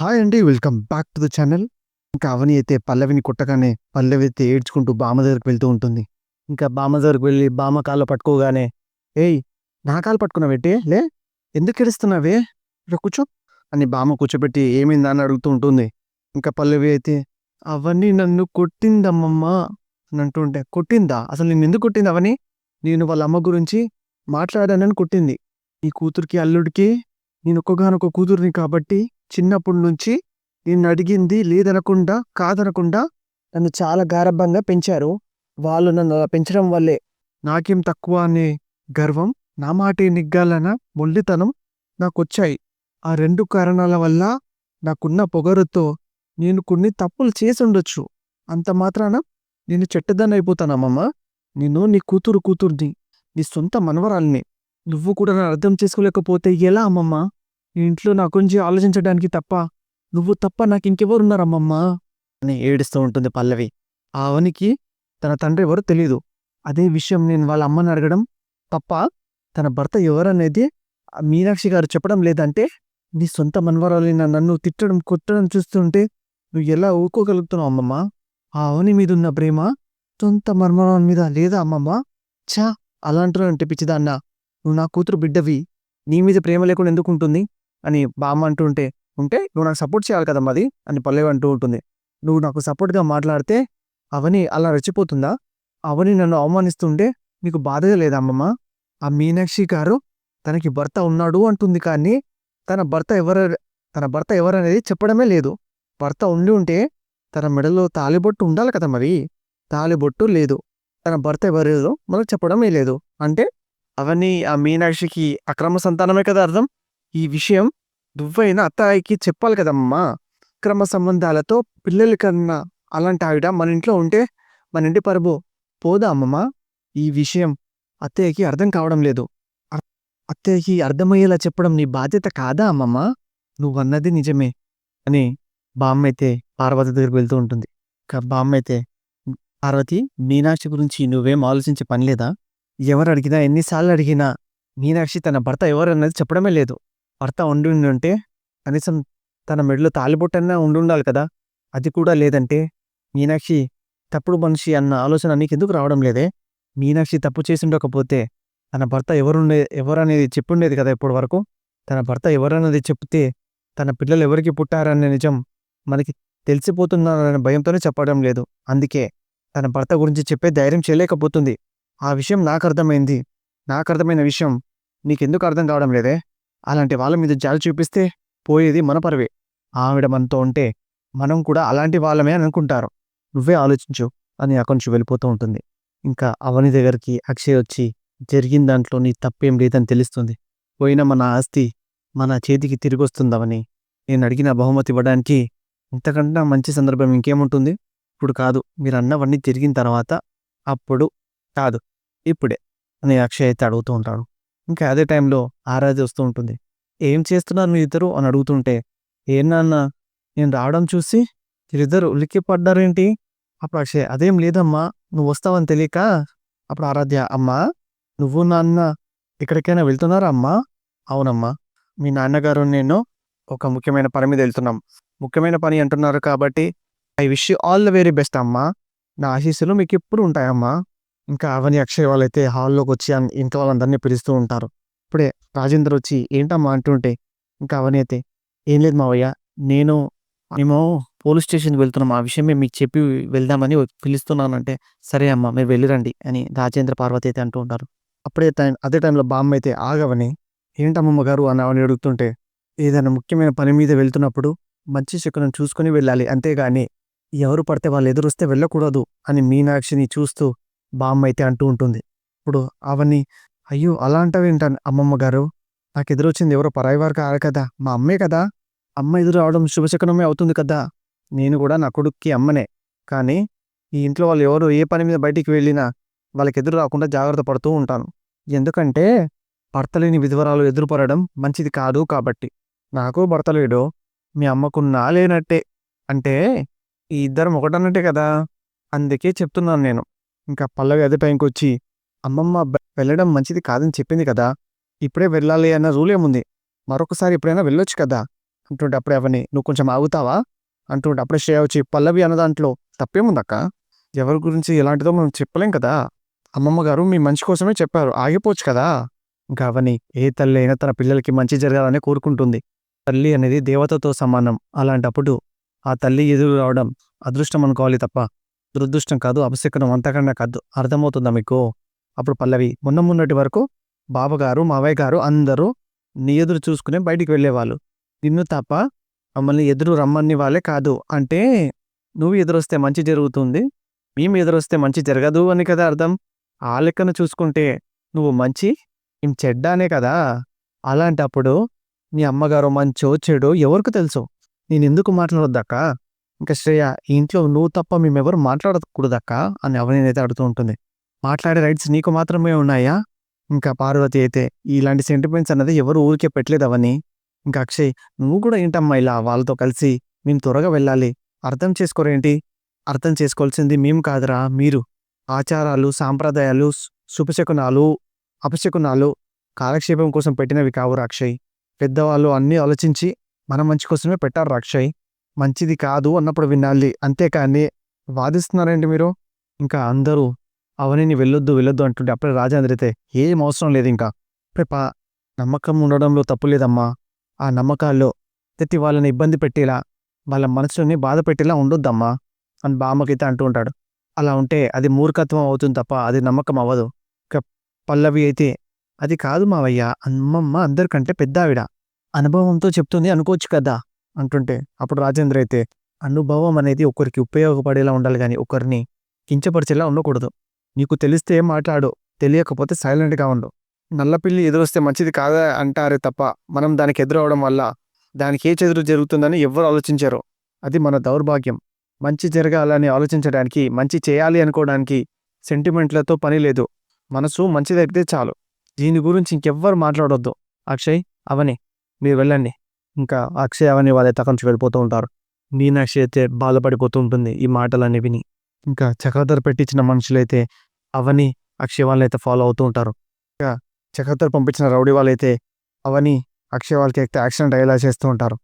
Hi అండి welcome back to the channel. ఇంకా అవని అయితే పల్లవిని కొట్టగానే పల్లవి అయితే ఏడ్చుకుంటూ బామ దగ్గరికి వెళ్తూ ఉంటుంది. ఇంకా బామ దగ్గరికి వెళ్ళి బామ కాళ్ళు పట్టుకోగానే ఏయ్ నా కాలు పట్టుకున్నావేంటి లే ఎందుకు ఏడుస్తున్నావే ఇక్కడ కూర్చో అని బామ కూర్చోబెట్టి ఏమైందా? అని అడుగుతూ ఉంటుంది. ఇంకా పల్లవి అయితే అవన్నీ నన్ను కొట్టిందమ్మమ్మ అని అంటుంటే కొట్టిందా? అసలు నేను ఎందుకు కొట్టింది అవని? నేను వాళ్ళ అమ్మ గురించి మాట్లాడానని కొట్టింది. ఈ కూతురికి అల్లుడికి నేను ఒక్కగానొక కూతురిని కాబట్టి చిన్నప్పటి నుంచి నేను అడిగింది లేదనకుండా కాదనకుండా నన్ను చాలా గారభంగా పెంచారు. వాళ్ళు నన్ను అలా పెంచడం వల్లే. నాకేం తక్కువ అనే గర్వం నా మాటే నిగ్గాలన మొల్లితనం నాకొచ్చాయి. ఆ రెండు కారణాల వల్ల నాకున్న పొగరుతో నేను కొన్ని తప్పులు చేసి ఉండొచ్చు అంత మాత్రాన నేను చెడ్డదాన్ని అయిపోతానమ్మమ్మ నేను నీ కూతురు కూతుర్ని నీ సొంత మనవరాల్ని నువ్వు కూడా నన్ను అర్థం చేసుకోలేకపోతే ఎలా అమ్మమ్మ? ఇంట్లో నా గురించి ఆలోచించడానికి తప్ప నువ్వు తప్ప నాకు ఇంకెవరున్నారమ్మమ్మా అని ఏడుస్తూ ఉంటుంది పల్లవి. ఆ అవనికి తన తండ్రి ఎవరో తెలీదు. అదే విషయం నేను వాళ్ళ అమ్మని అడగడం తప్ప తన భర్త ఎవరనేది మీనాక్షి గారు చెప్పడం లేదంటే నీ సొంత మనవరాలైన నన్ను తిట్టడం కొట్టడం చూస్తుంటే నువ్వు ఎలా ఊరుకోగలుగుతున్నావు అమ్మమ్మ? ఆ అవని మీద ఉన్న ప్రేమ సొంత మర్మరాల మీద లేదా అమ్మమ్మ? ఛా! అలాంటి అంటే అన్న? నువ్వు నా కూతురు బిడ్డవి. నీ మీద ప్రేమ లేకుండా ఎందుకుంటుంది? అని బామ్మ అంటుంటే ఉంటే నువ్వు నాకు సపోర్ట్ చేయాలి కదా మరి అని పల్లవి అంటూ ఉంటుంది. నువ్వు నాకు సపోర్ట్గా మాట్లాడితే అవని అలా రెచ్చిపోతుందా? అవని నన్ను అవమానిస్తుంటే నీకు బాధగా లేదా అమ్మమ్మ? ఆ మీనాక్షి గారు తనకి భర్త ఉన్నాడు అంటుంది కానీ తన భర్త ఎవరు తన భర్త ఎవరనేది చెప్పడమే లేదు. భర్త ఉండి ఉంటే తన మెడలో తాలిబొట్టు ఉండాలి కదా మరి? తాలిబొట్టు లేదు. తన భర్త ఎవరు మనకు చెప్పడమే లేదు. అంటే అవన్నీ ఆ మీనాక్షికి అక్రమ సంతానమే కదా అర్థం? ఈ విషయం దువ్వైన అత్తాయికి చెప్పాలి కదమ్మా. అక్రమ సంబంధాలతో పిల్లల కన్నా అలాంటి ఆవిడ మన ఇంట్లో ఉంటే మన ఇంటి పరువు. పోదా అమ్మమ్మా? ఈ విషయం అత్తయ్యకి అర్థం కావడం లేదు. అత్తయ్యకి అర్థమయ్యేలా చెప్పడం నీ బాధ్యత కాదా అమ్మమ్మ? నువ్వన్నది నిజమే. అని బామ్మ అయితే పార్వతి దగ్గరికి వెళ్తూ ఉంటుంది. బామ్మైతే బామ్మ అయితే పార్వతి మీనాక్షి గురించి నువ్వేం ఆలోచించే పనిలేదా ఎవరు అడిగినా ఎన్నిసార్లు అడిగినా మీనాక్షి తన భర్త ఎవరన్నది చెప్పడమే లేదు. భర్త ఉండి ఉంటే కనీసం తన మెడలో తాలిబొట్టన్నా ఉండుండాలి కదా? అది కూడా లేదంటే మీనాక్షి తప్పుడు మనిషి అన్న ఆలోచన నీకెందుకు రావడం లేదే? మీనాక్షి తప్పు చేసిండకపోతే తన భర్త ఎవరుండే ఎవరనేది చెప్పుండేది కదా ఇప్పటి వరకు? తన భర్త ఎవరన్నది చెప్తే తన పిల్లలు ఎవరికి పుట్టారనే నిజం మనకి తెలిసిపోతున్నారనే భయంతోనే చెప్పడం లేదు. అందుకే తన భర్త గురించి చెప్పే ధైర్యం చేయలేకపోతుంది. ఆ విషయం నాకు అర్థమైంది నాకు అర్థమైన విషయం నీకెందుకు అర్థం కావడం లేదే? అలాంటి వాళ్ళ మీద జాలి చూపిస్తే పోయేది మన పరవే. ఆవిడ మనతో ఉంటే మనం కూడా అలాంటి వాళ్ళమే అని అనుకుంటారు. నువ్వే ఆలోచించు అని అక్కడి నుంచి వెళ్ళిపోతూ ఉంటుంది. ఇంకా అవని దగ్గరికి అక్షయ్ వచ్చి జరిగిన దాంట్లో నీ తప్పేం లేదని తెలుస్తుంది. పోయిన మన ఆస్తి మన చేతికి తిరిగి వస్తుందవని నేను అడిగిన బహుమతి ఇవ్వడానికి ఇంతకంటే మంచి సందర్భం ఇంకేముంటుంది? ఇప్పుడు కాదు. మీరు అన్నవన్నీ తిరిగిన తర్వాత అప్పుడు కాదు. ఇప్పుడే అని అక్షయ్ అయితే అడుగుతూ ఉంటాడు. ఇంకా అదే టైంలో ఆరాధ్య వస్తూ ఉంటుంది. ఏం చేస్తున్నారు మీ ఇద్దరు అని అడుగుతుంటే ఏం నాన్న నేను రావడం చూసి వీరిద్దరు ఉలిక్కి పడ్డారేంటి అప్పుడు అక్షయ్ అదేం లేదమ్మా నువ్వు వస్తావని తెలియక? అప్పుడు ఆరాధ్య అమ్మా నువ్వు నాన్న ఎక్కడికైనా వెళ్తున్నారా అమ్మా? అవునమ్మా మీ నాన్నగారు నేను ఒక ముఖ్యమైన పని మీద వెళ్తున్నాం. ముఖ్యమైన పని అంటున్నారు కాబట్టి I wish you all the very best అమ్మా. నా ఆశీస్సులు మీకు ఎప్పుడు ఉంటాయమ్మా. ఇంకా అవని అక్షయ్ వాళ్ళైతే హాల్లోకి వచ్చి ఇంట్లో వాళ్ళందరినీ పిలుస్తూ ఉంటారు. ఇప్పుడే రాజేందర్ వచ్చి ఏంటమ్మా? అంటుంటే ఇంకా అవని అయితే ఏం లేదు మావయ్య నేను మేము పోలీస్ స్టేషన్కి వెళ్తున్నాం. ఆ విషయమే మీకు చెప్పి వెళ్దామని పిలుస్తున్నానంటే సరే అమ్మా మీరు వెళ్ళిరండి అని రాజేంద్ర పార్వతి అయితే అంటూ ఉంటారు. అప్పుడే టైం అదే టైంలో బామ్మ అయితే ఆగవని ఏంటమ్మమ్మ గారు? అని అవని అడుగుతుంటే ఏదైనా ముఖ్యమైన పని మీద వెళ్తున్నప్పుడు మంచి శకునం చూసుకొని వెళ్ళాలి అంతేగాని ఎవరు పడితే వాళ్ళు ఎదురొస్తే వెళ్ళకూడదు అని మీనాక్షిని చూస్తూ బామ్మ అయితే అంటూ ఉంటుంది. ఇప్పుడు అవన్నీ అయ్యో అలా అంటావేంట అమ్మమ్మ గారు నాకు ఎదురొచ్చింది ఎవరో పరాయి వారు కాదు కదా మా అమ్మే కదా. అమ్మ ఎదురు రావడం శుభశకనమే అవుతుంది కదా. నేను కూడా నా కొడుక్కి అమ్మనే. కానీ ఈ ఇంట్లో వాళ్ళు ఎవరు ఏ పని మీద బయటికి వెళ్ళినా వాళ్ళకి ఎదురు రాకుండా జాగ్రత్త పడుతూ ఉంటాను. ఎందుకంటే భర్తలేని విధవరాలు ఎదురుపడడం మంచిది కాదు కాబట్టి. నాకు భర్త లేడు మీ అమ్మకున్నా లేనట్టే. అంటే ఈ ఇద్దరం ఒకటన్నట్టే కదా. అందుకే చెప్తున్నాను నేను. ఇంకా పల్లవి అదే టైంకి వచ్చి అమ్మమ్మ వెళ్ళడం మంచిది కాదని చెప్పింది కదా ఇప్పుడే వెళ్ళాలి అన్న రూల్ ఏముంది? మరొకసారి ఎప్పుడైనా వెళ్ళొచ్చు కదా అంటుంటే అప్పుడే అవని నువ్వు కొంచెం ఆగుతావా? అంటుంటే అప్పుడే శ్రేయ వచ్చి పల్లవి అన్న దాంట్లో తప్పేముందక్క? ఎవరి గురించి ఎలాంటిదో మనం చెప్పలేం కదా. అమ్మమ్మ గారు మీ మంచి కోసమే చెప్పారు ఆగిపోవచ్చు కదా. ఇంకా అవని ఏ తల్లి అయినా తన పిల్లలకి మంచి జరగాలని కోరుకుంటుంది. తల్లి అనేది దేవతతో సమానం. అలాంటప్పుడు ఆ తల్లి ఎదురు రావడం అదృష్టం అనుకోవాలి తప్ప దురదృష్టం కాదు అపశకునం అంతకన్నా కాదు అర్థమవుతుందా మీకు? అప్పుడు పల్లవి మొన్న మొన్నటి వరకు బావగారు మావయ్య గారు అందరూ నీ ఎదురు చూసుకునే బయటికి వెళ్ళేవాళ్ళు. నిన్ను తప్ప మమ్మల్ని ఎదురు రమ్మని వాళ్ళే కాదు. అంటే నువ్వు ఎదురొస్తే మంచి జరుగుతుంది మేము ఎదురొస్తే మంచి జరగదు అని కదా అర్థం? ఆ లెక్కన చూసుకుంటే నువ్వు మంచి ఏం చెడ్డ అనే కదా? అలాంటప్పుడు నీ అమ్మగారు మంచో చెడు ఎవరికి తెలుసు? నేను ఎందుకు మాట్లాడొద్దక్క? ఇంకా శ్రేయ ఈ ఇంట్లో నువ్వు తప్ప మేమెవరు మాట్లాడకూడదక్క? అని అవనేనైతే అడుగుతూ ఉంటుంది. మాట్లాడే రైట్స్ నీకు మాత్రమే ఉన్నాయా? ఇంకా పార్వతి అయితే ఇలాంటి సెంటిమెంట్స్ అన్నది ఎవరు ఊరికే పెట్టలేదు అవన్నీ ఇంకా అక్షయ్ నువ్వు కూడా ఏంటమ్మా ఇలా వాళ్ళతో కలిసి మేము త్వరగా వెళ్ళాలి. అర్థం చేసుకోరేంటి? అర్థం చేసుకోవాల్సింది మేము కాదురా మీరు. ఆచారాలు సాంప్రదాయాలు శుభశకునాలు అపశకునాలు కాలక్షేపం కోసం పెట్టినవి కావురా అక్షయ్. పెద్దవాళ్ళు అన్నీ ఆలోచించి మన మంచి కోసమే పెట్టారు అక్షయ్. మంచిది కాదు అన్నప్పుడు వినాలి. అంతేకాని వాదిస్తున్నారేంటి మీరు? ఇంకా అందరూ అవనిని వెళ్ళొద్దు వెళ్ళొద్దు అంటుంటే అప్పుడే రాజేంద్ర అయితే ఏం అవసరం లేదు ఇంకా. అప్పుడే నమ్మకం ఉండడంలో తప్పు లేదమ్మా. ఆ నమ్మకాల్లో ప్రతి వాళ్ళని ఇబ్బంది పెట్టేలా వాళ్ళ మనసుని బాధ పెట్టేలా ఉండొద్దమ్మా అని బామ్మకైతే అంటూ ఉంటాడు. అలా ఉంటే అది మూర్ఖత్వం అవుతుంది తప్ప అది నమ్మకం అవ్వదు. ఇక పల్లవి అయితే అది కాదు మావయ్య అమ్మమ్మ అందరికంటే పెద్ద ఆవిడ అనుభవంతో చెప్తుంది అనుకోవచ్చు కదా. అంటుంటే అప్పుడు రాజేంద్ర అయితే అనుభవం అనేది ఒకరికి ఉపయోగపడేలా ఉండాలి కానీ ఒకరిని కించపరిచేలా ఉండకూడదు. నీకు తెలిస్తే మాట్లాడు తెలియకపోతే సైలెంట్గా ఉండు. నల్లపిల్లి ఎదురొస్తే మంచిది కాదా? అంటారే తప్ప మనం దానికి ఎదురవడం వల్ల దానికి ఏ చెదురు జరుగుతుందని ఎవరు ఆలోచించరు. అది మన దౌర్భాగ్యం. మంచి జరగాలని ఆలోచించడానికి మంచి చేయాలి అనుకోవడానికి సెంటిమెంట్లతో పని లేదు. మనసు మంచిదైతే చాలు. దీని గురించి ఇంకెవ్వరు మాట్లాడొద్దు. అక్షయ్ అవని మీరు వెళ్ళండి. ఇంకా అక్షయ్ అవని వాళ్ళైతే అక్కడి నుంచి వెళ్ళిపోతూ ఉంటారు. మీనాక్షి అయితే బాధపడిపోతూ ఉంటుంది ఈ మాటలన్నీ విని. ఇంకా చక్రధర్ పెట్టించిన మనుషులైతే అవని అక్షయ్ వాళ్ళైతే ఫాలో అవుతూ ఉంటారు. ఇంకా చక్రధర్ పంపించిన రౌడీ వాళ్ళైతే అవని అక్షయ్ వాళ్ళకి అయితే యాక్సిడెంట్ అయ్యేలా చేస్తూ ఉంటారు.